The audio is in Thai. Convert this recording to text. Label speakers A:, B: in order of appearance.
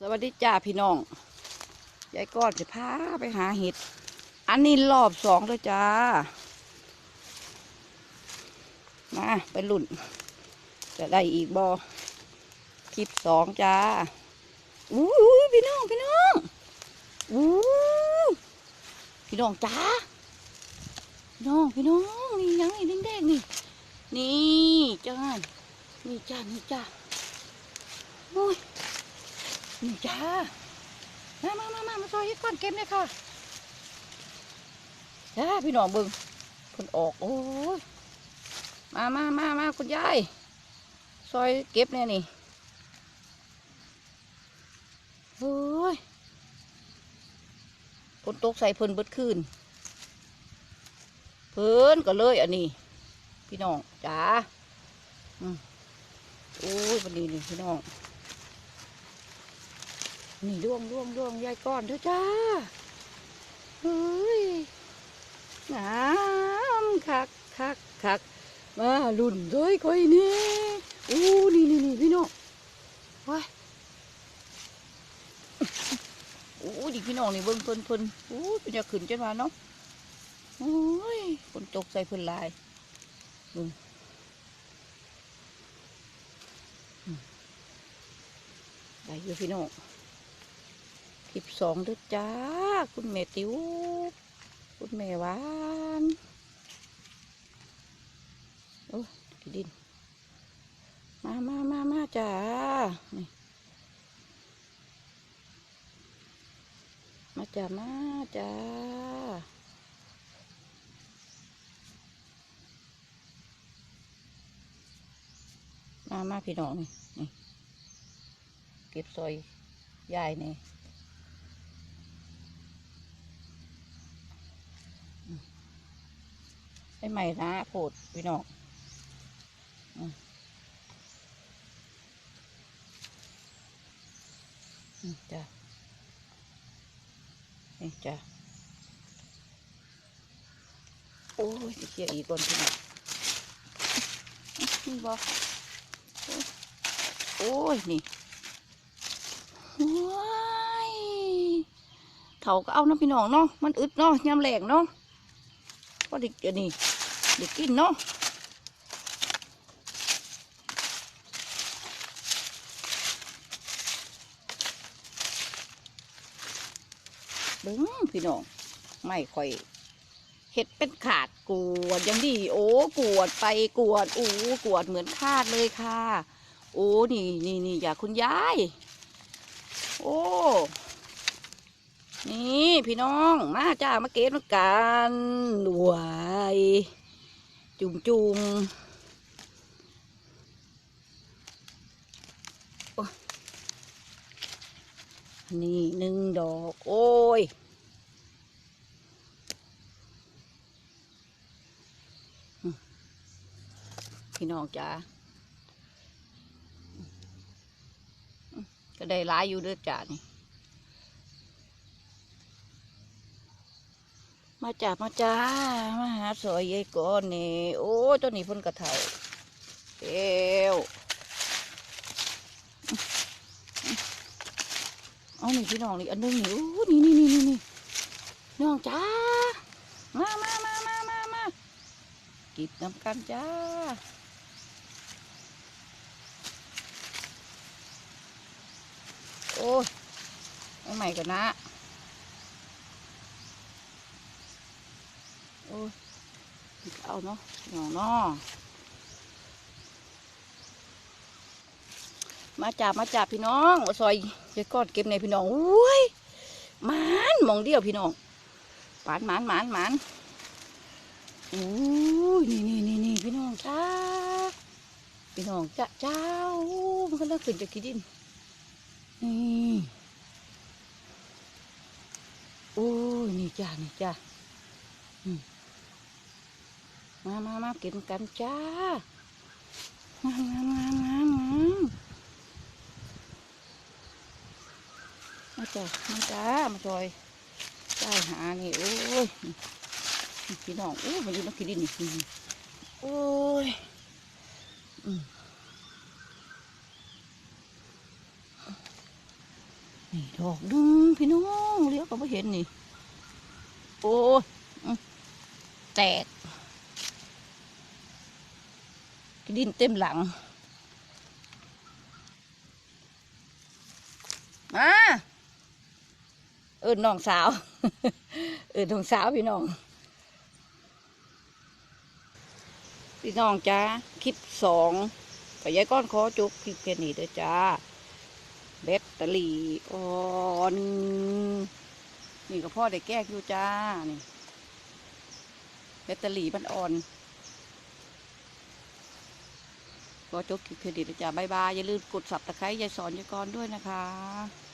A: สวัสดีจ้าพี่น้อง ยายก้อนจะพาไปหาเห็ด อันนี้รอบสองแล้วจ้า มาไปลุ่น จะได้อีกบอคลิปสองจ้า อู้ยพี่น้องพี่น้องอู้พี่น้องจ้า พี่น้องพี่น้องนี่ยังนี่แดงๆนี่ นี่จ้านี่จ้านี่จ้าโอ้ย นี่จ้า มามามามามาซอยให้ก้อนเก็บเลยค่ะจ้าพี่น้องเบึงคนออก โอ้ย มามามามาคุณยาย ซอยเก็บเนี่ยนี่โอ้ยฝนตกใส่เพิ่นเบิดคืน เพิ่นก็เลยอันนี้ พี่น้องจ้า อืมโอ้ยวันนี้นี่พี่น้อง นี่ร่วงร่วงร่วงยายก้อนเถอะจ้าเฮ้ยงามคักคักคักมาลุ่นด้วยก้อยนี่อู้นี่นี่นี่พี่น้องว้ายอู้ดิพี่น้องนี่เบิ่งเพิ่นเพิ่นอู้เป็นจะขึ้นจังว่าเนาะโอ้ยฝนตกใส่เพิ่นลายอืมได้อยู่พี่น้อง คลิปสองด้วยจ้า คุณแม่ติวคุณแม่หวานโอ้ยขี้ดิน มามามามาจ้ามาจ้ามาจ้ามามาพี่น้องนี่นี่เก็บซอยยายนี่ ไอ้ใหม่นะโผดพี่น้องอืมอืมจ้ะนี่จ้ะโอ้ยเขี่ยอีกก่อนพี่น้องนี่บอกโอ้ยนี่ว้ายเถาก็เอานะพี่น้องเนาะมันอึดเนาะยำแหลกเนาะ ก็ดิเดี๋ยวนี้เด็กกินเนาะเบิ้งพี่น้องไม่ค่อยเห็ดเป็นขาดกวดยังดี โอ้กวดไปกวดโอ้กวดเหมือนคาดเลยค่ะ โอ้นี่นี่นี่อย่าคุณยาย โอ้ พี่น้อง มาจ้ามาเก็บน้ำกันหวายจุ่มจุ่มนี่หนึ่งดอก โอ้ยพี่น้องจ้าก็ได้หลายอยู่ด้อจ้านี่ มาจ้ามาจ้ามาหาสอยยายก่อนนี่โอ้ตัวนี้เพ่นกระเถาเอวเอานี่พี่น้องนี่อันนึงนี่โอ้นี่นี่นี่นี่นี่น้องจ้ามามามามามามากิบน้ำกันจ้าโอ้ยเอาใหม่กันนะ อ้ยเอาเนาะหนองเนาะมาจับมาจับพี่น้องซอยยายก้อนเก็บในพี่น้องอุ้ยหมานมองเดียวพี่น้องปานหมานหมานหมานอู้ยนี่นี่นี่นี่พี่น้องจ้าพี่น้องจ้าเจ้าอู้มันก็เลิกขึ้นจากขี้ดินนี่โอ้ยนี่จ้านี่จ้าม มามามากินกันจ้างามงามงามงามงามมาจ้ามาจ้ามาจอยได้หานี่โอ้ยพี่น้องโอ้ยมาอยู่นักกินดินนี่โอ้ยนี่ดอกดึงพี่น้องเลี้ยวก็ไม่เห็นนี่ โอ้ยแตก ดินเต็มหลัง มา เอิญน้องสาว เอิญน้องสาวพี่น้อง พี่น้องจ้าคลิปสองกับยายก้อนขอจุกคลิปแค่นี้เด้อจ้าแบตเตอรี่อ่อนนี่ก็พ่อได้แก้อยู่จ้านี่แบตเตอรี่มันอ่อนขอ จบคลิปแค่นี้นะจ๊ะบายบาย อย่าลืมกดสับตะไคร้ยายสอนยายกรด้วยนะคะ